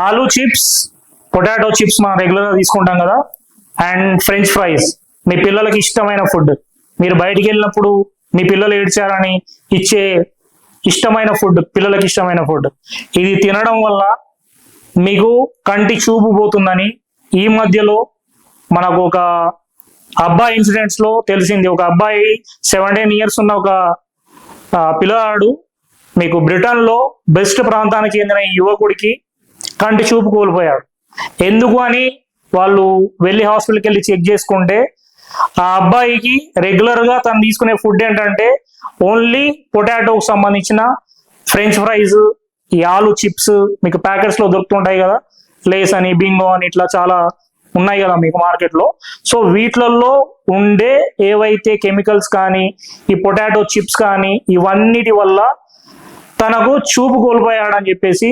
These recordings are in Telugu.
ఆలూ చిప్స్ పొటాటో చిప్స్ మనం రెగ్యులర్గా తీసుకుంటాం కదా. And French fries. మీ పిల్లలకి ఇష్టమైన ఫుడ్. మీరు బయటికి వెళ్ళినప్పుడు మీ పిల్లలు ఏడ్చారని ఇచ్చే ఇష్టమైన ఫుడ్ పిల్లలకి ఇష్టమైన ఫుడ్. ఇది తినడం వల్ల మీకు కంటి చూపు పోతుందని ఈ మధ్యలో మనకు ఒక అబ్బాయి ఇన్సిడెంట్స్లో తెలిసింది. ఒక అబ్బాయి సెవెంటీన్ ఇయర్స్ ఉన్న ఒక పిల్లవాడు మీకు బ్రిటన్లో బెస్ట్ ప్రాంతానికి చెందిన ఈ యువకుడికి కంటి చూపు కోల్పోయాడు. ఎందుకు అని వాళ్ళు వెళ్ళి హాస్పిటల్కి వెళ్ళి చెక్ చేసుకుంటే ఆ అబ్బాయికి రెగ్యులర్గా తను తీసుకునే ఫుడ్ ఏంటంటే ఓన్లీ పొటాటోకి సంబంధించిన ఫ్రెంచ్ ఫ్రైస్ ఈ ఆలు చిప్స్ మీకు ప్యాకెట్స్లో దొరుకుతుంటాయి కదా. లేస్ అని బింగో అని ఇట్లా చాలా ఉన్నాయి కదా మీకు మార్కెట్లో. సో వీటిలలో ఉండే ఏవైతే కెమికల్స్ కానీ ఈ పొటాటో చిప్స్ కానీ ఇవన్నిటి వల్ల తనకు చూపు కోల్పోయాడని చెప్పేసి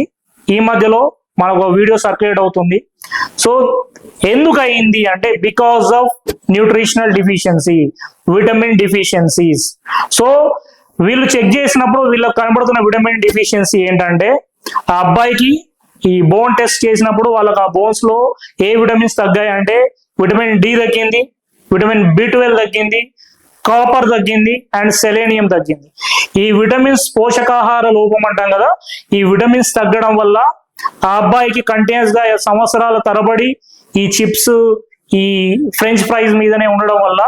ఈ మధ్యలో మనకు వీడియో సర్క్యులేట్ అవుతుంది. సో ఎందుకు అయింది అంటే because of nutritional deficiency vitamin deficiencies so వీళ్ళు చెక్ చేసినప్పుడు వీళ్ళకి కనబడుతున్న విటమిన్ డిఫిషియన్సీ ఏంటంటే ఆ అబ్బాయికి ఈ బోన్ టెస్ట్ చేసినప్పుడు వాళ్ళకి ఆ బోన్స్లో ఏ విటమిన్స్ తగ్గాయి అంటే విటమిన్ డి తగ్గింది విటమిన్ బి ట్వెల్వ్ తగ్గింది కాపర్ తగ్గింది అండ్ సెలేనియం తగ్గింది. ఈ విటమిన్స్ పోషకాహార లోపం అంటాం కదా ఈ విటమిన్స్ తగ్గడం వల్ల ఆ అబ్బాయికి కంటిన్యూస్గా సంవత్సరాల తరబడి ఈ చిప్స్ ఈ ఫ్రెంచ్ ఫ్రైస్ మీదనే ఉండడం వల్ల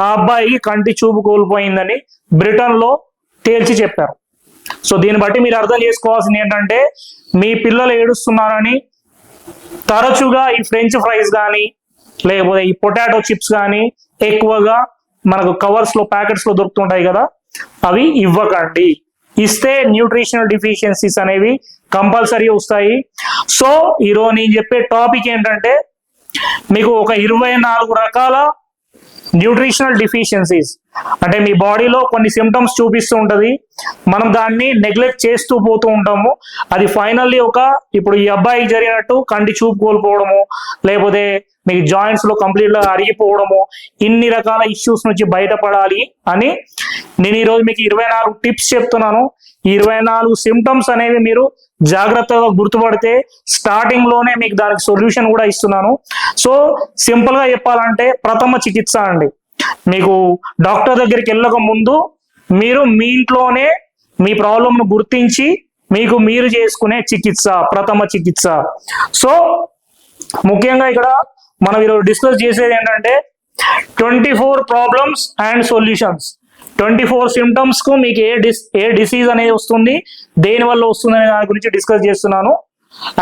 ఆ అబ్బాయికి కంటి చూపు కోల్పోయిందని బ్రిటన్లో తేల్చి చెప్పారు. సో దీన్ని బట్టి మీరు అర్థం చేసుకోవాల్సింది ఏంటంటే మీ పిల్లలు ఏడుస్తున్నారని తరచుగా ఈ ఫ్రెంచ్ ఫ్రైస్ కానీ లేకపోతే ఈ పొటాటో చిప్స్ కానీ ఎక్కువగా మనకు కవర్స్లో ప్యాకెట్స్లో దొరుకుతుంటాయి కదా అవి ఇవ్వకండి. ఇస్తే న్యూట్రిషనల్ డిఫిషియన్సీస్ అనేవి కంపల్సరీ వస్తాయి. సో ఈరోజు నేను చెప్పే టాపిక్ ఏంటంటే మీకు ఒక ఇరవై నాలుగు రకాల న్యూట్రిషనల్ డిఫిషియన్సీస్. అంటే మీ బాడీలో కొన్ని సిమ్టమ్స్ చూపిస్తూ ఉంటుంది. మనం దాన్ని నెగ్లెక్ట్ చేస్తూ పోతూ ఉంటాము. అది ఫైనల్లీ ఒక ఇప్పుడు ఈ అబ్బాయికి జరిగినట్టు కంటి చూపు కోల్పోవడము లేకపోతే మీకు జాయింట్స్లో కంప్లీట్గా అరిగిపోవడము ఇన్ని రకాల ఇష్యూస్ నుంచి బయటపడాలి అని నేను ఈరోజు మీకు ఇరవై నాలుగు టిప్స్ చెప్తున్నాను. ఇరవై నాలుగు సిమ్టమ్స్ అనేవి మీరు జాగ్రత్తగా గుర్తుపడితే స్టార్టింగ్లోనే మీకు దానికి సొల్యూషన్ కూడా ఇస్తున్నాను. సో సింపుల్గా చెప్పాలంటే ప్రథమ చికిత్స అండి. మీకు డాక్టర్ దగ్గరికి వెళ్ళక ముందు మీరు మీ ఇంట్లోనే మీ ప్రాబ్లంను గుర్తించి మీకు మీరు చేసుకునే చికిత్స ప్రథమ చికిత్స. సో ముఖ్యంగా ఇక్కడ మనం ఈరోజు డిస్కస్ చేసేది ఏంటంటే twenty four problems and solutions twenty four సిమ్టమ్స్కు మీకు ఏ డిస్ ఏ డిసీజ్ అనేది వస్తుంది దేని వల్ల వస్తుంది అనే దాని గురించి డిస్కస్ చేస్తున్నాను.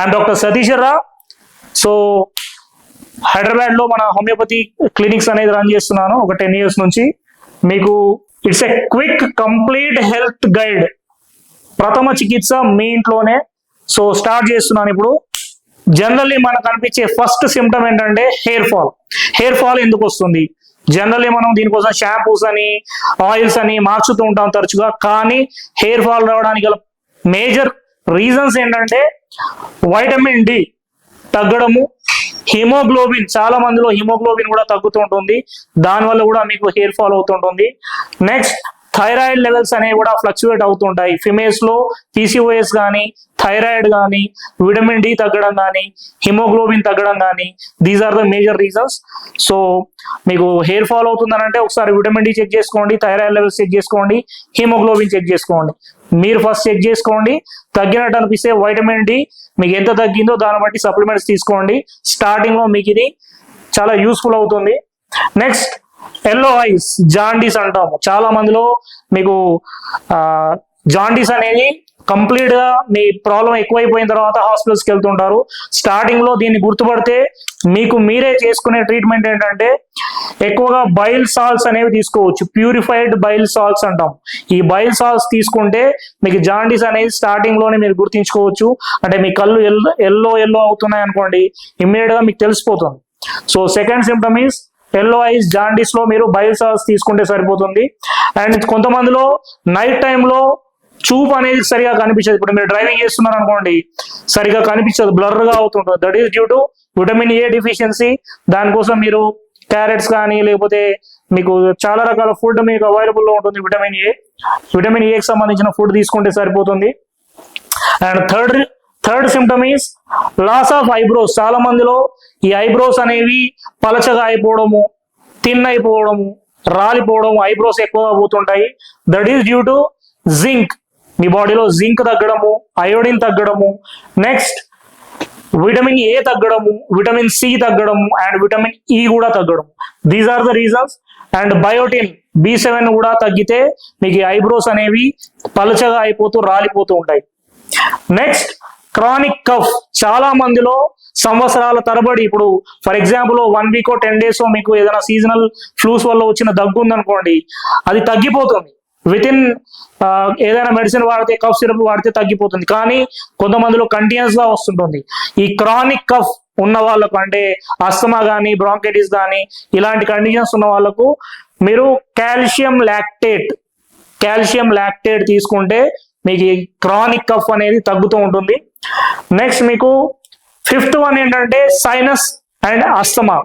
అండ్ డాక్టర్ సతీష్ రా సో హైదరాబాద్లో మన హోమియోపతి క్లినిక్స్ అనేది రన్ చేస్తున్నాను ఒక టెన్ ఇయర్స్ నుంచి. మీకు it's a quick complete health guide ప్రథమ చికిత్స మీ ఇంట్లోనే. సో స్టార్ట్ చేస్తున్నాను ఇప్పుడు. జనరల్లీ మనకు కనిపించే ఫస్ట్ సిమ్టమ్ ఏంటంటే హెయిర్ ఫాల్ హెయిర్ ఫాల్ ఎందుకు వస్తుంది? జనరల్లీ మనం దీనికోసం షాంపూస్ అని ఆయిల్స్ అని మార్చుతూ ఉంటాం తరచుగా కానీ హెయిర్ ఫాల్ రావడానికి గల మేజర్ రీజన్స్ ఏంటంటే వైటమిన్ డి తగ్గడము హిమోగ్లోబిన్ చాలా మందిలో హిమోగ్లోబిన్ కూడా తగ్గుతూ ఉంటుంది. దానివల్ల కూడా మీకు హెయిర్ ఫాల్ అవుతుంటుంది. నెక్స్ట్ థైరాయిడ్ లెవెల్స్ అనేవి కూడా ఫ్లక్చువేట్ అవుతుంటాయి. ఫిమేల్స్లో పీసీఓఎస్ కానీ థైరాయిడ్ కానీ విటమిన్ డి తగ్గడం కానీ హిమోగ్లోబిన్ తగ్గడం కానీ these are the major reasons so మీకు హెయిర్ ఫాల్ అవుతుందనంటే ఒకసారి విటమిన్ డి చెక్ చేసుకోండి థైరాయిడ్ లెవెల్స్ చెక్ చేసుకోండి హిమోగ్లోబిన్ చెక్ చేసుకోండి. మీరు ఫస్ట్ చెక్ చేసుకోండి తగ్గినట్టు అనిపిస్తే వైటమిన్ డి మీకు ఎంత తగ్గిందో దాన్ని బట్టి సప్లిమెంట్స్ తీసుకోండి. స్టార్టింగ్లో మీకు ఇది చాలా యూస్ఫుల్ అవుతుంది. నెక్స్ట్ ఎల్లో ఐస్ జాండీస్ అంటాము. చాలా మందిలో మీకు జాండీస్ అనేది కంప్లీట్గా మీ ప్రాబ్లం ఎక్కువైపోయిన తర్వాత హాస్పిటల్స్కి వెళ్తుంటారు. స్టార్టింగ్లో దీన్ని గుర్తుపడితే మీకు మీరే చేసుకునే ట్రీట్మెంట్ ఏంటంటే ఎక్కువగా బైల్ సాల్ట్స్ అనేవి తీసుకోవచ్చు. ప్యూరిఫైడ్ బైల్ సాల్ట్స్ అంటాం ఈ బైల్ సాల్ట్స్ తీసుకుంటే మీకు జాండీస్ అనేది స్టార్టింగ్లోనే మీరు గుర్తించుకోవచ్చు. అంటే మీ కళ్ళు ఎల్లో ఎల్లో ఎల్లో అవుతున్నాయి అనుకోండి ఇమ్మీడియట్గా మీకు తెలిసిపోతుంది. So second symptom is yellow eyes జాండీస్లో మీరు బైల్ తీసుకుంటే సరిపోతుంది. అండ్ కొంతమందిలో నైట్ టైంలో చూపు అనేది సరిగా కనిపించదు. ఇప్పుడు మీరు డ్రైవింగ్ చేస్తున్నారు అనుకోండి సరిగా కనిపించదు బ్లర్గా అవుతుంటుంది. That is due to vitamin A deficiency. దానికోసం మీరు క్యారెట్స్ కానీ లేకపోతే మీకు చాలా రకాల ఫుడ్ మీకు అవైలబుల్లో ఉంటుంది విటమిన్ ఏ. విటమిన్ ఏకి సంబంధించిన ఫుడ్ తీసుకుంటే సరిపోతుంది. And third third symptom is loss of eyebrows చాలా మందిలో ఈ ఐబ్రోస్ అనేవి పలచగా అయిపోవడము థిన్ అయిపోవడము రాలిపోవడం ఐబ్రోస్ ఎక్కువగా పోతుంటాయి. That is due to zinc మీ బాడీలో జింక్ తగ్గడము అయోడిన్ తగ్గడము. నెక్స్ట్ విటమిన్ ఏ తగ్గడము విటమిన్ సి తగ్గడము అండ్ విటమిన్ ఈ కూడా తగ్గడం these are the reasons and biotin B seven కూడా తగ్గితే మీకు ఐబ్రోస్ అనేవి పలచగా అయిపోతూ రాలిపోతూ ఉంటాయి. Next chronic cough. చాలా మందిలో సంవత్సరాల తరబడి ఇప్పుడు for example one week ten days మీకు ఏదైనా సీజనల్ ఫ్లూస్ వల్ల వచ్చిన దగ్గు ఉందనుకోండి అది తగ్గిపోతుంది. విత్ ఇన్ ఏదైనా మెడిసిన్ వాడితే కఫ్ సిరప్ వాడితే తగ్గిపోతుంది. కానీ కొంతమందిలో కంటిన్యూస్గా వస్తుంటుంది. ఈ క్రానిక్ కఫ్ ఉన్న వాళ్ళకు అంటే అస్తమా కానీ బ్రాంకైటిస్ కానీ ఇలాంటి కండిషన్స్ ఉన్న వాళ్ళకు మీరు కాల్షియం లాక్టేట్ కాల్షియం లాక్టేట్ తీసుకుంటే మీకు క్రానిక్ కఫ్ అనేది తగ్గుతూ ఉంటుంది. నెక్స్ట్ మీకు ఫిఫ్త్ వన్ ఏంటంటే సైనస్ అండ్ అస్తమా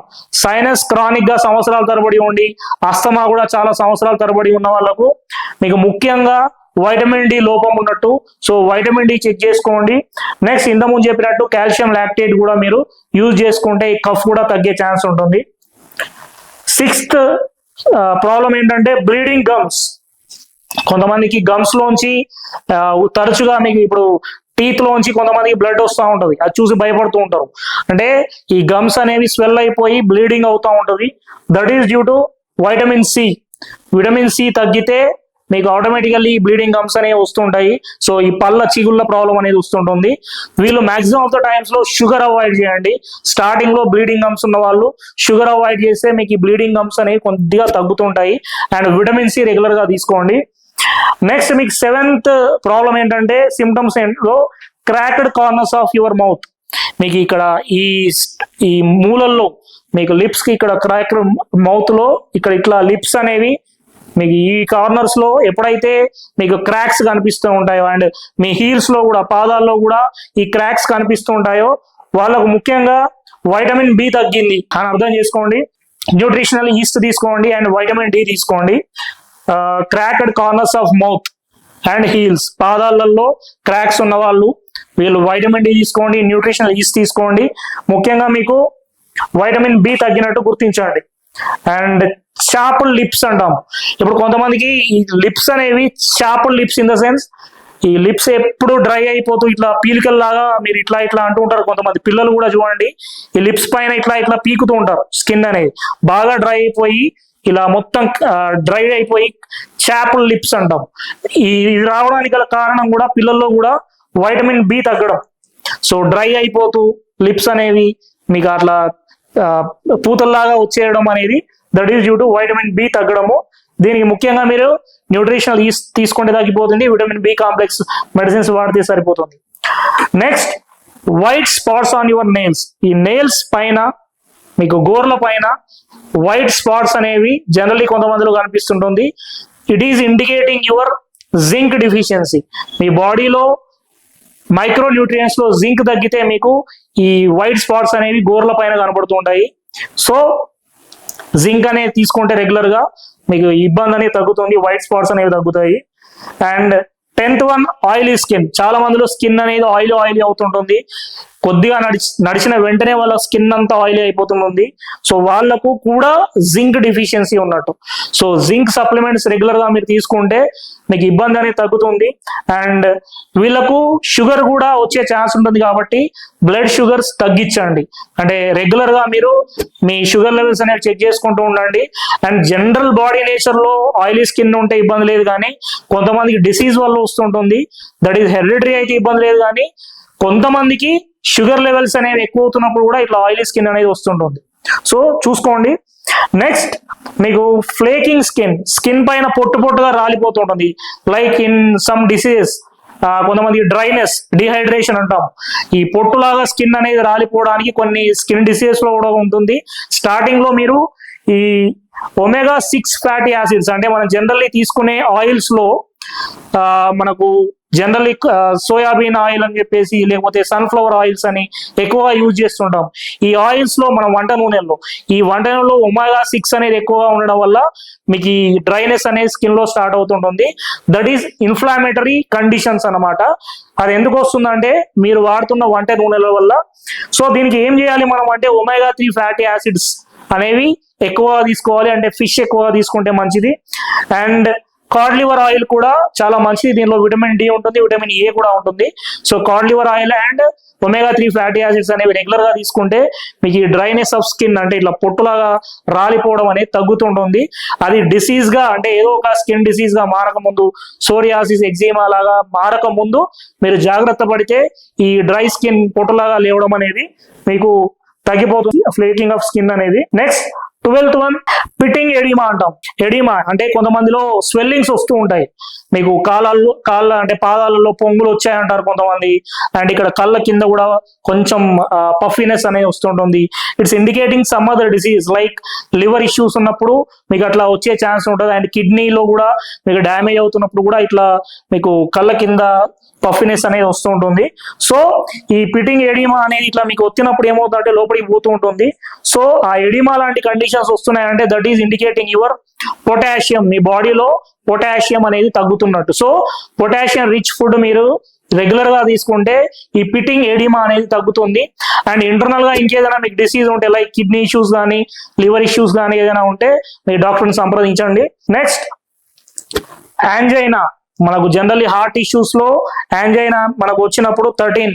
సైనస్ క్రానిక్గా సంవత్సరాల తరబడి ఉండి అస్తమా కూడా చాలా సంవత్సరాల తరబడి ఉన్న వాళ్ళకు మీకు ముఖ్యంగా వైటమిన్ డి లోపం ఉన్నట్టు సో వైటమిన్ డి చెక్ చేసుకోండి. నెక్స్ట్ ఇంతకుముందు చెప్పినట్టు కాల్షియం లాక్టేట్ కూడా మీరు యూజ్ చేసుకుంటే ఈ కఫ్ కూడా తగ్గే ఛాన్స్ ఉంటుంది. సిక్స్త్ ప్రాబ్లం ఏంటంటే బ్లీడింగ్ గమ్స్ కొంతమందికి గమ్స్ లోంచి తరచుగా మీకు ఇప్పుడు టీత్ లోంచి కొంతమందికి బ్లడ్ వస్తూ ఉంటది. అది చూసి భయపడుతూ ఉంటారు. అంటే ఈ గమ్స్ అనేవి స్వెల్ అయిపోయి బ్లీడింగ్ అవుతూ ఉంటది. That is due to vitamin C vitamin C తగ్గితే మీకు ఆటోమేటికల్లీ బ్లీడింగ్ గమ్స్ అనేవి వస్తుంటాయి సో ఈ పళ్ళ చిగుళ్ళ ప్రాబ్లం అనేది వస్తుంటుంది. వీళ్ళు మాక్సిమం ఆఫ్ ద టైమ్స్లో షుగర్ అవాయిడ్ చేయండి. స్టార్టింగ్లో బ్లీడింగ్ గమ్స్ ఉన్న వాళ్ళు షుగర్ అవాయిడ్ చేస్తే మీకు ఈ బ్లీడింగ్ గమ్స్ అనేవి కొద్దిగా తగ్గుతుంటాయి అండ్ విటమిన్ సి రెగ్యులర్గా తీసుకోండి. నెక్స్ట్ మీకు సెవెంత్ ప్రాబ్లం ఏంటంటే సిమ్టమ్స్లో cracked corners of your mouth మీకు ఇక్కడ ఈ ఈ మూలల్లో మీకు లిప్స్కి ఇక్కడ క్రాక్డ్ మౌత్లో ఇక్కడ ఇట్లా లిప్స్ అనేవి మీకు ఈ కార్నర్స్లో ఎప్పుడైతే మీకు క్రాక్స్ కనిపిస్తూ ఉంటాయో అండ్ మీ హీల్స్లో కూడా పాదాల్లో కూడా ఈ క్రాక్స్ కనిపిస్తూ ఉంటాయో వాళ్ళకు ముఖ్యంగా వైటమిన్ బి తగ్గింది అని అర్థం చేసుకోండి. న్యూట్రిషనల్ ఈస్ట్ తీసుకోండి అండ్ వైటమిన్ డి తీసుకోండి. Cracked corners of mouth and heels పాదాలలో cracks ఉన్న వాళ్ళు వీళ్ళు వైటమిన్ డి తీసుకోండి న్యూట్రిషనల్ ఈస్ తీసుకోండి. ముఖ్యంగా మీకు వైటమిన్ బి తగ్గినట్టు గుర్తించండి. అండ్ చాపుల్ లిప్స్ అంటాం. ఇప్పుడు కొంతమందికి ఈ లిప్స్ అనేవి chapped lips in the sense ఈ లిప్స్ ఎప్పుడు డ్రై అయిపోతూ ఇట్లా పీలికల్ లాగా మీరు ఇట్లా ఇట్లా అంటూ ఉంటారు కొంతమంది. పిల్లలు కూడా చూడండి ఈ లిప్స్ పైన ఇట్లా ఇట్లా పీకుతూ ఉంటారు స్కిన్ అనేది. బాగా డ్రై అయిపోయి ఇలా మొత్తం డ్రై అయిపోయి చాపుల్ లిప్స్ అంటాం. ఈ ఇది రావడానికి గల కారణం కూడా పిల్లల్లో కూడా వైటమిన్ బి తగ్గడం. సో డ్రై అయిపోతూ లిప్స్ అనేవి మీకు అట్లా పూతల్లాగా వచ్చేయడం అనేది that is due to vitamin B తగ్గడము. దీనికి ముఖ్యంగా మీరు న్యూట్రిషనల్ ఈస్ తీసుకుంటే తగ్గిపోతుంది విటమిన్ బి కాంప్లెక్స్ మెడిసిన్స్ వాడితే సరిపోతుంది. Next white spots on your nails ఈ నెయిల్స్ పైన మీకు గోర్ల పైన వైట్ స్పాట్స్ అనేవి జనరల్లీ కొంతమందిలో కనిపిస్తుంటుంది. It is indicating your zinc deficiency మీ బాడీలో మైక్రో న్యూట్రియన్స్లో జింక్ తగ్గితే మీకు ఈ వైట్ స్పాట్స్ అనేవి గోర్ల పైన కనబడుతూ ఉంటాయి. సో జింక్ అనేది తీసుకుంటే రెగ్యులర్గా మీకు ఇబ్బంది అనేది తగ్గుతుంది వైట్ స్పాట్స్ అనేవి తగ్గుతాయి. And tenth one oily skin చాలా మందిలో స్కిన్ అనేది ఆయిల్ ఆయిలీ అవుతుంటుంది. కొద్దిగా నడిచి నడిచిన వెంటనే వాళ్ళ స్కిన్ అంతా ఆయిలీ అయిపోతుంది సో వాళ్ళకు కూడా జింక్ డిఫిషియన్సీ ఉన్నట్టు. సో జింక్ సప్లిమెంట్స్ రెగ్యులర్గా మీరు తీసుకుంటే మీకు ఇబ్బంది అనేది తగ్గుతుంది. అండ్ వీళ్ళకు షుగర్ కూడా వచ్చే ఛాన్స్ ఉంటుంది కాబట్టి బ్లడ్ షుగర్స్ తగ్గించండి. అంటే రెగ్యులర్గా మీరు మీ షుగర్ లెవెల్స్ అనేవి చెక్ చేసుకుంటూ ఉండండి. అండ్ జనరల్ బాడీ నేచర్లో ఆయిలీ స్కిన్ ఉంటే ఇబ్బంది లేదు కానీ కొంతమందికి డిసీజ్ వల్ల వస్తుంటుంది. దట్ ఈస్ హెరిడిటరీ అయితే ఇబ్బంది లేదు కానీ కొంతమందికి షుగర్ లెవెల్స్ అనేవి ఎక్కువ అవుతున్నప్పుడు కూడా ఇట్లా ఆయిలీ స్కిన్ అనేది వస్తుంటుంది. సో చూసుకోండి. నెక్స్ట్ మీకు ఫ్లేకింగ్ స్కిన్ స్కిన్ పైన పొట్టు పొట్టుగా రాలిపోతుంటుంది. లైక్ ఇన్ సమ్ డిసీజెస్ కొంతమంది డ్రైనెస్ డిహైడ్రేషన్ అంటాం ఈ పొట్టులాగా స్కిన్ అనేది రాలిపోవడానికి కొన్ని స్కిన్ డిసీజెస్లో కూడా ఉంటుంది. స్టార్టింగ్లో మీరు ఈ ఒమేగా సిక్స్ ఫ్యాటీ యాసిడ్స్ అంటే మనం జనరల్లీ తీసుకునే ఆయిల్స్లో మనకు జనరల్లీ సోయాబీన్ ఆయిల్ అని చెప్పేసి లేకపోతే సన్ఫ్లవర్ ఆయిల్స్ అని ఎక్కువగా యూజ్ చేస్తుంటాం. ఈ ఆయిల్స్లో మనం వంట నూనెల్లో ఈ వంట నూనెలో ఒమేగా సిక్స్ అనేది ఎక్కువగా ఉండడం వల్ల మీకు ఈ డ్రైనెస్ అనేది స్కిన్లో స్టార్ట్ అవుతుంటుంది. దట్ ఈస్ ఇన్ఫ్లామేటరీ కండిషన్స్ అన్నమాట. అది ఎందుకు వస్తుందంటే మీరు వాడుతున్న వంట నూనెల వల్ల. సో దీనికి ఏం చేయాలి మనం అంటే ఒమేగా త్రీ ఫ్యాటీ యాసిడ్స్ అనేవి ఎక్కువ తీసుకోవాలి. అంటే ఫిష్ ఎక్కువ తీసుకుంటే మంచిది. అండ్ కార్డ్ లివర్ ఆయిల్ కూడా చాలా మంచిది. దీనిలో విటమిన్ డి ఉంటుంది విటమిన్ ఏ కూడా ఉంటుంది. So cod liver oil and omega three fatty acids అనేవి రెగ్యులర్గా తీసుకుంటే మీకు ఈ డ్రైనెస్ ఆఫ్ స్కిన్ అంటే ఇట్లా పొట్టులాగా రాలిపోవడం అనేది తగ్గుతుంటుంది. అది డిసీజ్గా అంటే ఏదో ఒక స్కిన్ డిసీజ్గా మారక ముందు సోరియాసిస్ ఎగ్జిమా లాగా మారక ముందు మీరు జాగ్రత్త పడితే ఈ డ్రై స్కిన్ పొట్టులాగా లేవడం అనేది మీకు తగ్గిపోతుంది. ఫ్లేకింగ్ ఆఫ్ స్కిన్ అనేది. Next twelfth one pitting oedema అంటాం. ఎడిమా అంటే కొంతమందిలో స్వెల్లింగ్స్ వస్తూ ఉంటాయి. మీకు కాలాల్లో కాళ్ళ అంటే పాదాలలో పొంగులు వచ్చాయంటారు కొంతమంది. అండ్ ఇక్కడ కళ్ళ కింద కూడా కొంచెం పఫీనెస్ అనేది వస్తుంటుంది it's indicating some other disease like liver issues ఉన్నప్పుడు మీకు అట్లా వచ్చే ఛాన్స్ ఉంటుంది. అండ్ కిడ్నీలో కూడా మీకు డ్యామేజ్ అవుతున్నప్పుడు కూడా ఇట్లా మీకు కళ్ళ కింద పఫినెస్ అనేది వస్తూ ఉంటుంది. సో ఈ పిటింగ్ ఎడిమా అనేది ఇట్లా మీకు వచ్చినప్పుడు ఏమవుతుందంటే లోపలికి పోతూ ఉంటుంది. సో ఆ ఎడిమా లాంటి కండిషన్స్ వస్తున్నాయంటే that is indicating your potassium మీ బాడీలో పొటాషియం అనేది తగ్గుతున్నట్టు. సో పొటాషియం రిచ్ ఫుడ్ మీరు రెగ్యులర్గా తీసుకుంటే ఈ పిటింగ్ ఎడిమా అనేది తగ్గుతుంది. అండ్ ఇంటర్నల్గా ఇంకేదైనా మీకు డిసీజ్ ఉంటే లైక్ కిడ్నీ ఇష్యూస్ కానీ లివర్ ఇష్యూస్ కానీ ఏదైనా ఉంటే మీ డాక్టర్ని సంప్రదించండి. నెక్స్ట్ యాంజైనా మనకు జనరల్లీ హార్ట్ ఇష్యూస్లో యాంజైనా మనకు వచ్చినప్పుడు థర్టీన్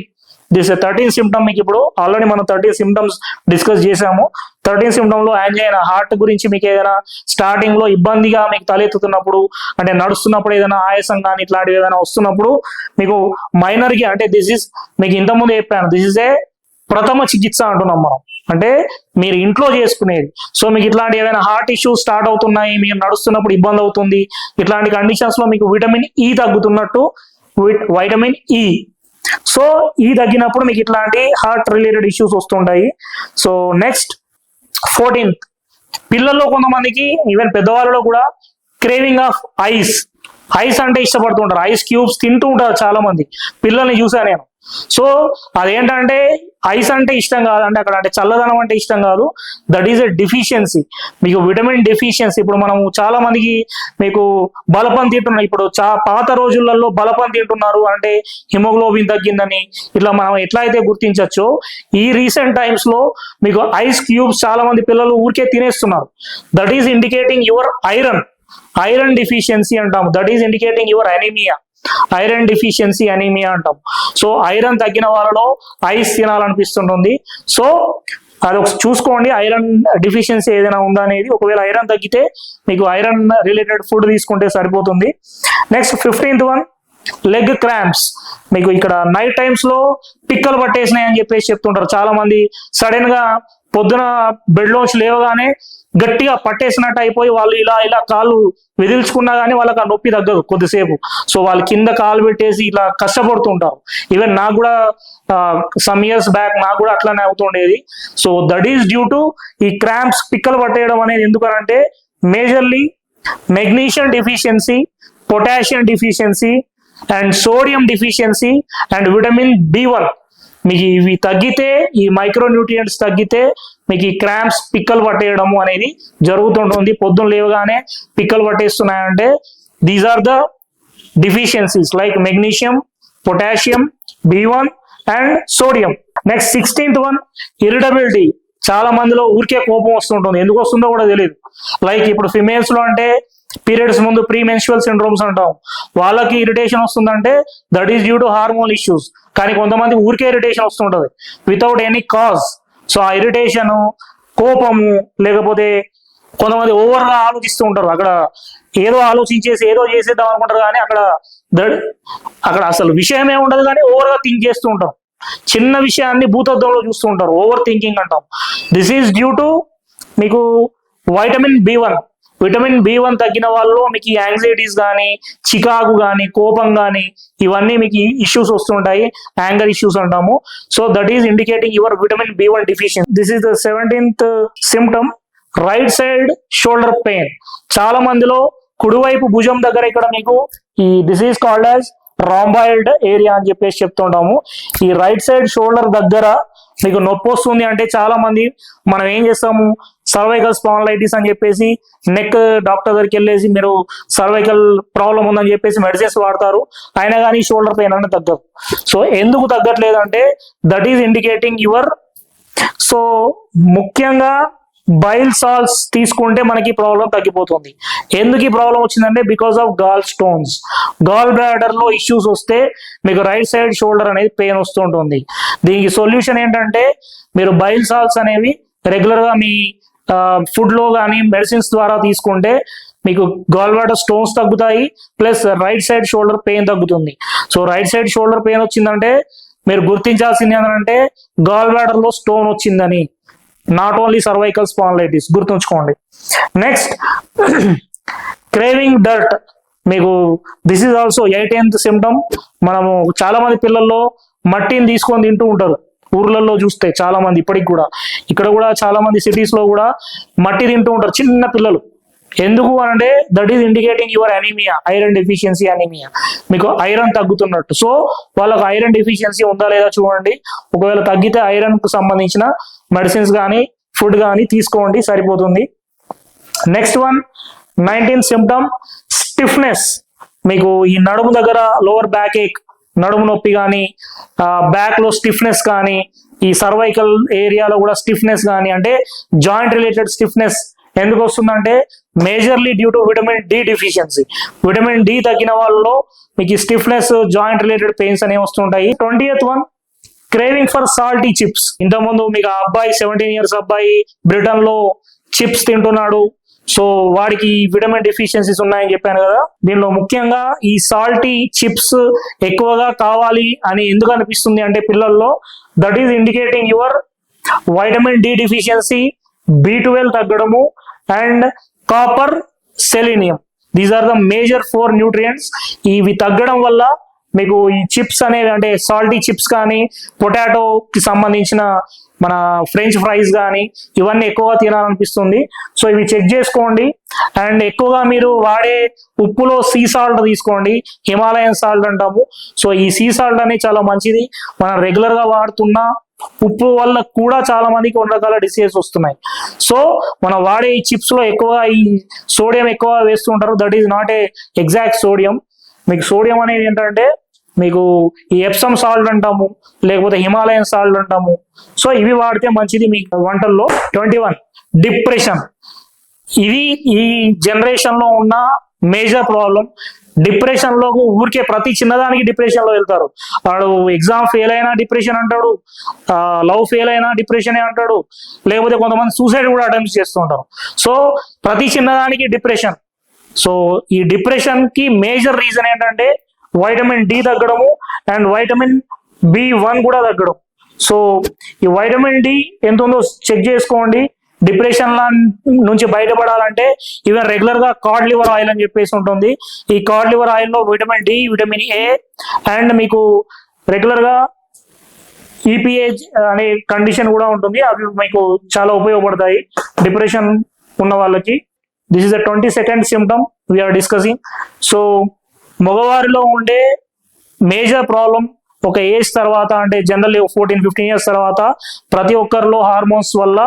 దిస్ థర్టీన్ సిమ్టమ్ మీకు ఇప్పుడు ఆల్రెడీ మనం థర్టీన్ సిమ్టమ్స్ డిస్కస్ చేసాము థర్టీన్ సిమ్టమ్లో యాంజైనా హార్ట్ గురించి మీకు ఏదైనా స్టార్టింగ్లో ఇబ్బందిగా మీకు తలెత్తుతున్నప్పుడు అంటే నడుస్తున్నప్పుడు ఏదైనా ఆయాసం కానీ ఇట్లాంటివి ఏదైనా వస్తున్నప్పుడు మీకు మైనర్కి అంటే దిస్ ఇస్ మీకు ఇంతకుముందు చెప్పాను దిస్ ఇస్ ఏ ప్రథమ చికిత్స అంటున్నాం మనం. అంటే మీరు ఇంట్లో చేసుకునేది. సో మీకు ఇట్లాంటి ఏదైనా హార్ట్ ఇష్యూస్ స్టార్ట్ అవుతున్నాయి మీరు నడుస్తున్నప్పుడు ఇబ్బంది అవుతుంది ఇట్లాంటి కండిషన్స్లో మీకు విటమిన్ ఈ e తగ్గుతున్నట్టు వైటమిన్ ఈ e. సో ఈ తగ్గినప్పుడు మీకు ఇట్లాంటి హార్ట్ రిలేటెడ్ ఇష్యూస్ వస్తుంటాయి. సో నెక్స్ట్ ఫోర్టీన్త్ పిల్లల్లో కొంతమందికి ఈవెన్ పెద్దవాళ్ళలో కూడా క్రేవింగ్ ఆఫ్ ఐస్ ఐస్ అంటే ఇష్టపడుతుంటారు. ఐస్ క్యూబ్స్ తింటూ ఉంటారు చాలా మంది పిల్లల్ని చూసా నేను. సో అదేంటంటే ఐస్ అంటే ఇష్టం కాదు అంటే అక్కడ అంటే చల్లదనం అంటే ఇష్టం కాదు. దట్ ఈస్ ఎ డిఫిషియన్సీ మీకు విటమిన్ డెఫిషియన్సీ ఇప్పుడు మనం చాలా మందికి మీకు బలపం తింటున్నాం ఇప్పుడు చా పాత రోజులలో బలపం తింటున్నారు అంటే హిమోగ్లోబిన్ తగ్గిందని ఇట్లా మనం ఎట్లా అయితే గుర్తించవచ్చో ఈ రీసెంట్ టైమ్స్లో మీకు ఐస్ క్యూబ్స్ చాలా మంది పిల్లలు ఊరికే తినేస్తున్నారు. That is indicating your iron iron deficiency అంటాం that is indicating your anaemia iron deficiency anaemia అంటాం. సో ఐరన్ తగ్గిన వాళ్ళలో ఐస్ తినాలనిపిస్తుంటుంది. సో అది ఒక చూసుకోండి ఐరన్ డిఫిషియన్సీ ఏదైనా ఉందా అనేది. ఒకవేళ ఐరన్ తగ్గితే మీకు ఐరన్ రిలేటెడ్ ఫుడ్ తీసుకుంటే సరిపోతుంది. Next fifteenth one leg cramps మీకు ఇక్కడ నైట్ టైమ్స్లో పిక్కలు పట్టేసినాయి అని చెప్పేసి చెప్తుంటారు. చాలా మంది సడన్గా పొద్దున బెడ్ లోంచి లేవగానే గట్టిగా పట్టేసినట్టు అయిపోయి వాళ్ళు ఇలా ఇలా కాళ్ళు విదిల్చుకున్నా కానీ వాళ్ళకి ఆ నొప్పి తగ్గదు కొద్దిసేపు. సో వాళ్ళు కింద కాలు పెట్టేసి ఇలా కష్టపడుతుంటారు. ఈవెన్ నాకు కూడా సమ్ ఇయర్స్ బ్యాక్ నాకు కూడా అట్లానే అవుతుండేది. So that is due to ఈ క్రాంప్స్ పిక్కలు పట్టేయడం అనేది ఎందుకనంటే majorly magnesium deficiency potassium deficiency and sodium deficiency and vitamin B one మీకు ఇవి తగ్గితే ఈ మైక్రో న్యూట్రియంట్స్ తగ్గితే మీకు ఈ క్రాంప్స్ పిక్కలు పట్టేయడము అనేది జరుగుతుంటుంది. పొద్దున లేవగానే పిక్కలు పట్టేస్తున్నాయంటే these are the deficiencies like magnesium potassium B one and sodium next sixteenth one irritability చాలా మందిలో ఊరికే కోపం వస్తుంటుంది. ఎందుకు వస్తుందో కూడా తెలియదు లైక్ ఇప్పుడు ఫిమేల్స్లో అంటే పీరియడ్స్ ముందు ప్రీ మెన్స్ట్రువల్ సిండ్రోమ్స్ అంటాం. వాళ్ళకి ఇరిటేషన్ వస్తుందంటే that is due to hormone issues కానీ కొంతమంది ఊరికే ఇరిటేషన్ వస్తుంటది. వితౌట్ ఎనీ కాజ్ సో ఆ ఇరిటేషన్ కోపము లేకపోతే కొంతమంది ఓవర్గా ఆలోచిస్తూ ఉంటారు. అక్కడ ఏదో ఆలోచించేసి ఏదో చేసేద్దాం అనుకుంటారు కానీ అక్కడ అక్కడ అసలు విషయమే ఉండదు కానీ ఓవర్గా థింక్ చేస్తూ ఉంటాం చిన్న విషయాన్ని భూతత్వంలో చూస్తూ ఉంటారు ఓవర్ థింకింగ్ అంటాం. దిస్ ఈజ్ డ్యూ టు మీకు vitamin B one vitamin B one తగ్గిన వాళ్ళు మీకు యాంగ్జైటీస్ కానీ చికాకు కానీ కోపం కానీ ఇవన్నీ మీకు ఇష్యూస్ వస్తుంటాయి యాంగర్ ఇష్యూస్ అంటాము. So that is indicating your vitamin B one deficient this is the seventeenth symptom right side shoulder pain చాలా మందిలో కుడివైపు భుజం దగ్గర ఇక్కడ మీకు ఈ disease called as rhomboid area అని చెప్పేసి చెప్తుంటాము. ఈ రైట్ సైడ్ షోల్డర్ దగ్గర మీకు నొప్పి వస్తుంది అంటే చాలా మంది మనం ఏం చేస్తాము? సర్వైకల్ స్పాన్లైటిస్ అని చెప్పేసి నెక్ డాక్టర్ దగ్గరికి వెళ్ళేసి మీరు సర్వైకల్ ప్రాబ్లం ఉందని చెప్పేసి మెడిసిన్స్ వాడతారు. అయినా కానీ షోల్డర్ పెయిన్ అనేది తగ్గదు. సో ఎందుకు తగ్గట్లేదు అంటే that is indicating your so ముఖ్యంగా బైల్ సాల్స్ తీసుకుంటే మనకి ప్రాబ్లం తగ్గిపోతుంది. ఎందుకు ఈ ప్రాబ్లం వచ్చిందంటే because of gall stones gall బ్లాడర్లో issues వస్తే మీకు రైట్ సైడ్ షోల్డర్ అనేది పెయిన్ వస్తుంటుంది దీనికి సొల్యూషన్ ఏంటంటే మీరు బైల్ సాల్స్ అనేవి రెగ్యులర్గా మీ ఫుడ్లో కానీ మెడిసిన్స్ ద్వారా తీసుకుంటే మీకు గాల్ బ్లాడర్ స్టోన్స్ తగ్గుతాయి plus right side shoulder pain తగ్గుతుంది. So right side shoulder pain వచ్చిందంటే మీరు గుర్తించాల్సింది ఏంటంటే గాల్ బ్లాడర్లో స్టోన్ వచ్చిందని. నాట్ ఓన్లీ సర్వైకల్ స్పాన్లైటిస్ గుర్తుంచుకోండి. నెక్స్ట్ క్రేవింగ్ డర్ట్ మీకు this is also eighteenth symptom మనము చాలా మంది పిల్లల్లో మట్టిని తీసుకొని తింటూ ఉంటారు. ఊర్లలో చూస్తే చాలా మంది ఇప్పటికి కూడా. ఇక్కడ కూడా చాలా మంది సిటీస్లో కూడా మట్టి తింటూ ఉంటారు చిన్న పిల్లలు. ఎందుకు అంటే that is indicating your anaemia iron deficiency anaemia మీకు ఐరన్ తగ్గుతున్నట్టు. సో వాళ్ళకి ఐరన్ డెఫిషియన్సీ ఉందా లేదా చూడండి. ఒకవేళ తగ్గితే ఐరన్కు సంబంధించిన మెడిసిన్స్ కానీ ఫుడ్ కానీ తీసుకోండి సరిపోతుంది. Next one nineteen symptom stiffness మీకు ఈ నడుము దగ్గర లోవర్ బ్యాక్ ఏక్ నడుము నొప్పి కానీ బ్యాక్లో స్టిఫ్నెస్ కానీ ఈ సర్వైకల్ ఏరియాలో కూడా స్టిఫ్నెస్ కానీ అంటే జాయింట్ రిలేటెడ్ స్టిఫ్నెస్ ఎందుకు వస్తుందంటే majorly due to vitamin D deficiency vitamin D తగ్గిన వాళ్ళలో మీకు స్టిఫ్నెస్ జాయింట్ రిలేటెడ్ పెయిన్స్ అనేవి వస్తుంటాయి twenty one craving for salty chips ఇంతకుముందు మీకు ఆ అబ్బాయి సెవెంటీన్ ఇయర్స్ అబ్బాయి బ్రిటన్లో చిప్స్ తింటున్నాడు. సో వాడికి విటమిన్ డెఫిషియన్సీస్ ఉన్నాయని చెప్పాను కదా. దీనిలో ముఖ్యంగా ఈ సాల్టీ చిప్స్ ఎక్కువగా కావాలి అని ఎందుకు అనిపిస్తుంది అంటే పిల్లల్లో that is indicating your vitamin D deficiency B twelve తగ్గడము and copper selenium these are the major four nutrients ఇవి తగ్గడం వల్ల మీకు ఈ చిప్స్ అనేవి అంటే సాల్టీ చిప్స్ కానీ పొటాటోకి సంబంధించిన మన ఫ్రెంచ్ ఫ్రైస్ కానీ ఇవన్నీ ఎక్కువగా తినాలనిపిస్తుంది. సో ఇవి చెక్ చేసుకోండి. అండ్ ఎక్కువగా మీరు వాడే ఉప్పులో సీ సాల్ట్ తీసుకోండి. హిమాలయన్ సాల్ట్ అంటాము. సో ఈ సీ సాల్ట్ అనేది చాలా మంచిది. మనం రెగ్యులర్గా వాడుతున్న ఉప్పు వల్ల కూడా చాలా మందికి కొన్ని రకాల డిసీజెస్ వస్తున్నాయి. సో మనం వాడే ఈ చిప్స్లో ఎక్కువగా ఈ సోడియం ఎక్కువ వేస్తుంటారు. That is not a exact sodium. మీకు సోడియం అనేది ఏంటంటే మీకు ఈ ఎప్సమ్ సాల్ట్ అంటాము లేకపోతే హిమాలయన్ సాల్ట్ అంటాము. సో ఇవి వాడితే మంచిది మీకు వంటల్లో. ట్వంటీ వన్ డిప్రెషన్ ఇది ఈ జనరేషన్లో ఉన్న మేజర్ ప్రాబ్లం డిప్రెషన్లో ఊరికే ప్రతి చిన్నదానికి డిప్రెషన్లో వెళ్తారు. వాడు ఎగ్జామ్ ఫెయిల్ అయినా డిప్రెషన్ అంటాడు. లవ్ ఫెయిల్ అయినా డిప్రెషన్ అంటాడు. లేకపోతే కొంతమంది సూసైడ్ కూడా అటెంప్ట్ చేస్తుంటారు సో ప్రతి చిన్నదానికి డిప్రెషన్ సో ఈ డిప్రెషన్కి మేజర్ రీజన్ ఏంటంటే వైటమిన్ డి తగ్గడము అండ్ వైటమిన్ బి వన్ కూడా తగ్గడం. సో ఈ వైటమిన్ డి ఎంత ఉందో చెక్ చేసుకోండి. డిప్రెషన్ నుంచి బయటపడాలంటే ఈవెన్ రెగ్యులర్గా కార్డ్ లివర్ ఆయిల్ అని చెప్పేసి ఉంటుంది. ఈ కార్డ్ లివర్ ఆయిల్లో vitamin D vitamin A and మీకు రెగ్యులర్గా ఈపీఏ అనే కండిషన్ కూడా ఉంటుంది. అవి మీకు చాలా ఉపయోగపడతాయి. డిప్రెషన్ ఉన్న వాళ్ళకి. This is the twenty second symptom we're discussing so మగవారిలో ఉండే మేజర్ ప్రాబ్లం ఒక ఏజ్ తర్వాత అంటే జనరల్లీ ఫోర్టీన్ ఫిఫ్టీన్ ఇయర్స్ తర్వాత ప్రతి ఒక్కరిలో హార్మోన్స్ వల్ల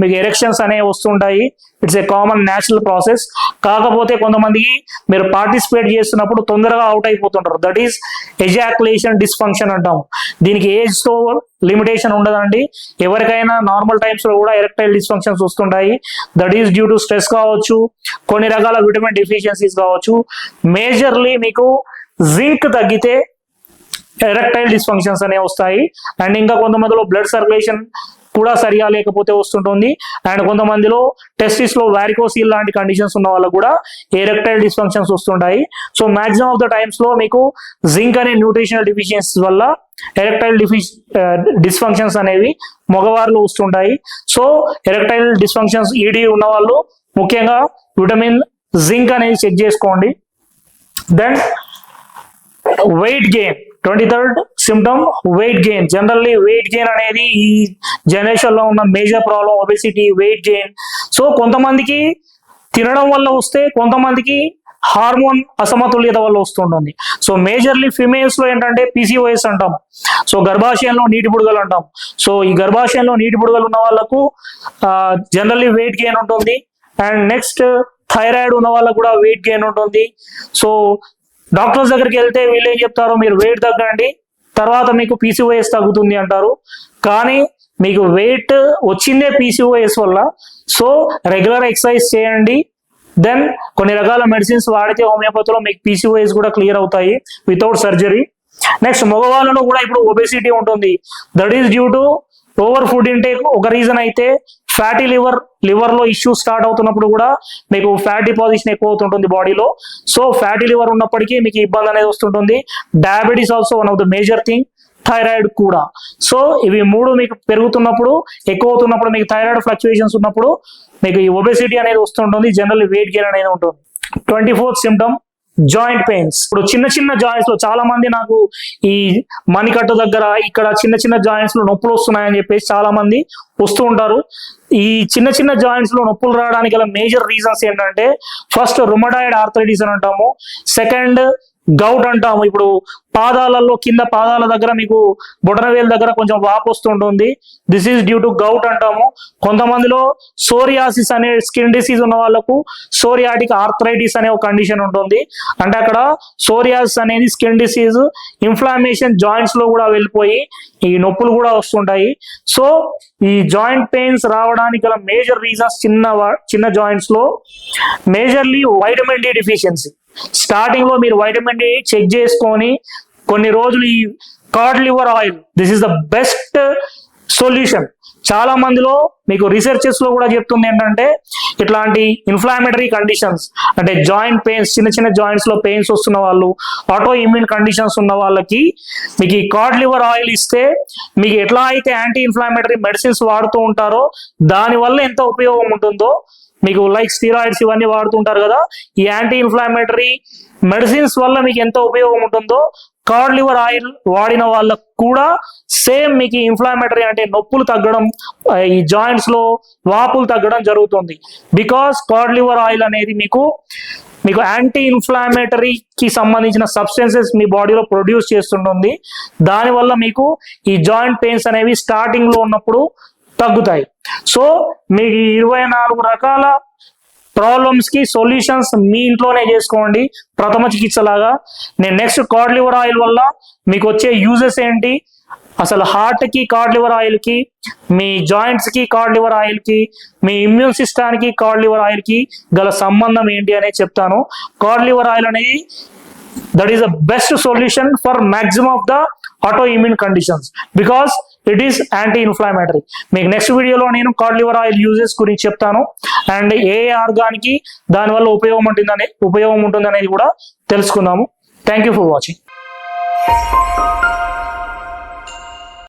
మీకు ఎరెక్షన్స్ అనేవి వస్తుంటాయి. It's a common natural process కాకపోతే కొంతమందికి మీరు పార్టిసిపేట్ చేస్తున్నప్పుడు తొందరగా అవుట్ అయిపోతుంటారు. దట్ ఈస్ ఎజాక్యులేషన్ డిస్ఫంక్షన్ అంటాం దీనికి ఏజ్తో లిమిటేషన్ ఉండదండి. ఎవరికైనా నార్మల్ టైమ్స్లో కూడా ఎరెక్టైల్ డిస్ఫంక్షన్స్ వస్తుంటాయి. That is due to stress కావచ్చు కొన్ని రకాల విటమిన్ డిఫిషియన్సీస్ కావచ్చు. మేజర్లీ మీకు జింక్ తగ్గితే ఎరెక్టైల్ డిస్ఫంక్షన్స్ అనేవి వస్తాయి. అండ్ ఇంకా కొంతమందిలో బ్లడ్ సర్క్యులేషన్ కూడా సరిగా లేకపోతే వస్తుంటుంది. అండ్ కొంతమందిలో టెస్టిస్లో వారికోసీల్ లాంటి కండిషన్స్ ఉన్న వాళ్ళకు కూడా ఎరెక్టైల్ డిస్ఫంక్షన్స్ వస్తుంటాయి. సో మాక్సిమం ఆఫ్ ద టైమ్స్లో మీకు జింక్ అనే న్యూట్రిషనల్ డిఫిషియన్సీ వల్ల ఎరెక్టైల్ డిఫి డిస్ఫంక్షన్స్ అనేవి మగవారిలో వస్తుంటాయి. సో ఎరెక్టైల్ డిస్ఫంక్షన్స్ ఈడీ ఉన్న వాళ్ళు ముఖ్యంగా విటమిన్ జింక్ అనేది చెక్ చేసుకోండి. Then weight gain. Twenty third symptom weight gain generally weight gain అనేది ఈ జనరేషన్లో ఉన్న major problem obesity weight gain so కొంతమందికి తినడం వల్ల వస్తే కొంతమందికి హార్మోన్ అసమతుల్యత వల్ల వస్తుంటుంది. సో మేజర్లీ ఫిమేల్స్లో ఏంటంటే పీసీఓఎస్ అంటాం. సో గర్భాశయంలో నీటి బుడగలు అంటాం. సో ఈ గర్భాశయంలో నీటి బుడగలు ఉన్న వాళ్ళకు జనరల్లీ వెయిట్ గెయిన్ ఉంటుంది. అండ్ నెక్స్ట్ థైరాయిడ్ ఉన్న వాళ్ళకు కూడా వెయిట్ గెయిన్ ఉంటుంది. సో డాక్టర్స్ దగ్గరికి వెళ్తే వీళ్ళు ఏం చెప్తారు? మీరు వెయిట్ తగ్గండి. తర్వాత మీకు పీసీఓఎస్ తగ్గుతుంది అంటారు. కానీ మీకు వెయిట్ వచ్చిందే పీసీఓఎస్ వల్ల. సో రెగ్యులర్ ఎక్సర్సైజ్ చేయండి. దెన్ కొన్ని రకాల మెడిసిన్స్ వాడితే హోమియోపతిలో మీకు పీసీఓఎస్ కూడా క్లియర్ అవుతాయి వితౌట్ సర్జరీ నెక్స్ట్ మగవాళ్ళలో కూడా ఇప్పుడు ఒబెసిటీ ఉంటుంది. That is due to over food intake ఒక రీజన్ అయితే ఫ్యాటీ లివర్ లివర్లో ఇష్యూస్ స్టార్ట్ అవుతున్నప్పుడు కూడా మీకు ఫ్యాట్ డిపాజిషన్ ఎక్కువ అవుతుంటుంది బాడీలో. సో ఫ్యాటీ లివర్ ఉన్నప్పటికీ మీకు ఇబ్బంది అనేది వస్తుంటుంది. Diabetes also one of the major thing thyroid కూడా. సో ఇవి మూడు మీకు పెరుగుతున్నప్పుడు ఎక్కువ అవుతున్నప్పుడు మీకు థైరాయిడ్ ఫ్లక్చుయేషన్స్ ఉన్నప్పుడు మీకు ఈ ఒబెసిటీ అనేది వస్తుంటుంది జనరల్ వెయిట్ గెయిన్ అనేది ఉంటుంది. Twenty fourth symptom joint pains. ఇప్పుడు చిన్న చిన్న జాయింట్స్లో చాలా మంది నాకు ఈ మణికట్టు దగ్గర ఇక్కడ చిన్న చిన్న జాయింట్స్లో నొప్పులు వస్తున్నాయని చెప్పేసి చాలా మంది వస్తూ ఉంటారు. ఈ చిన్న చిన్న జాయింట్స్లో నొప్పులు రావడానికి గల మేజర్ రీజన్స్ ఏంటంటే ఫస్ట్ రుమడాయిడ్ ఆర్థరైటిస్ అని అంటాము. సెకండ్ గౌట్ అంటాము. ఇప్పుడు పాదాలలో కింద పాదాల దగ్గర మీకు బొటనవేలు దగ్గర కొంచెం వాపు వస్తుంటుంది. This is due to gout అంటాము. కొంతమందిలో సోరియాసిస్ అనే స్కిన్ డిసీజ్ ఉన్న వాళ్ళకు సోరియాటిక్ ఆర్థరైటిస్ అనే ఒక కండిషన్ ఉంటుంది. అంటే అక్కడ సోరియాసిస్ అనేది స్కిన్ డిసీజ్ ఇన్ఫ్లామేషన్ జాయింట్స్లో కూడా వెళ్ళిపోయి ఈ నొప్పులు కూడా వస్తుంటాయి. సో ఈ జాయింట్ పెయిన్స్ రావడానికి గల మేజర్ రీజన్స్ చిన్న చిన్న జాయింట్స్లో మేజర్లీ వైటమిన్ డి డిఫిషియన్సీ. స్టార్టింగ్లో మీరు వైటమిన్ డి చెక్ చేసుకొని కొన్ని రోజులు ఈ cod liver oil this is the best solution చాలా మందిలో మీకు రీసెర్చెస్లో కూడా చెప్తుంది ఏంటంటే ఇట్లాంటి ఇన్ఫ్లామేటరీ కండిషన్స్ అంటే జాయింట్ పెయిన్స్ చిన్న చిన్న జాయింట్స్లో పెయిన్స్ వస్తున్న వాళ్ళు ఆటో ఇమ్యూన్ కండిషన్స్ ఉన్న వాళ్ళకి మీకు ఈ కార్డ్ లివర్ ఆయిల్ ఇస్తే మీకు ఎట్లా అయితే యాంటీ ఇన్ఫ్లామేటరీ మెడిసిన్స్ వాడుతూ ఉంటారో దాని వల్ల ఎంత ఉపయోగం ఉంటుందో మీకు లైక్ స్టీరాయిడ్స్ ఇవన్నీ వాడుతుంటారు కదా ఈ యాంటీ ఇన్ఫ్లామేటరీ మెడిసిన్స్ వల్ల మీకు ఎంత ఉపయోగం ఉంటుందో కార్డ్ లివర్ ఆయిల్ వాడిన వాళ్ళకు కూడా సేమ్ మీకు ఇన్ఫ్లామేటరీ అంటే నొప్పులు తగ్గడం ఈ జాయింట్స్లో వాపులు తగ్గడం జరుగుతుంది. బికాస్ కార్డ్ లివర్ ఆయిల్ అనేది మీకు మీకు యాంటీ ఇన్ఫ్లామేటరీకి సంబంధించిన సబ్స్టెన్సెస్ మీ బాడీలో ప్రొడ్యూస్ చేస్తుంటుంది. దానివల్ల మీకు ఈ జాయింట్ పెయిన్స్ అనేవి స్టార్టింగ్లో ఉన్నప్పుడు తగ్గుతాయి. సో మీకు ఇరవై నాలుగు రకాల ప్రాబ్లమ్స్కి సొల్యూషన్స్ మీ ఇంట్లోనే చేసుకోండి. ప్రథమ చికిత్స లాగా. నేను నెక్స్ట్ కార్డ్ లివర్ ఆయిల్ వల్ల మీకు వచ్చే యూజెస్ ఏంటి? అసలు హార్ట్కి కార్డ్ లివర్ ఆయిల్కి మీ జాయింట్స్కి కార్డ్ లివర్ ఆయిల్కి మీ ఇమ్యూన్ సిస్టానికి కార్డ్ లివర్ ఆయిల్కి గల సంబంధం ఏంటి అనే చెప్తాను. కార్డ్ లివర్ ఆయిల్ అనేది that is the best solution for maximum of the auto immune conditions because it is anti inflammatory మీకు నెక్స్ట్ వీడియోలో నేను కార్డ్ లివర్ ఆయిల్ యూజెస్ గురించి చెప్తాను. అండ్ ఏ ఆర్గానికి దానివల్ల ఉపయోగం ఉంటుందని ఉపయోగం ఉంటుందనేది కూడా తెలుసుకుందాము. Thank you for watching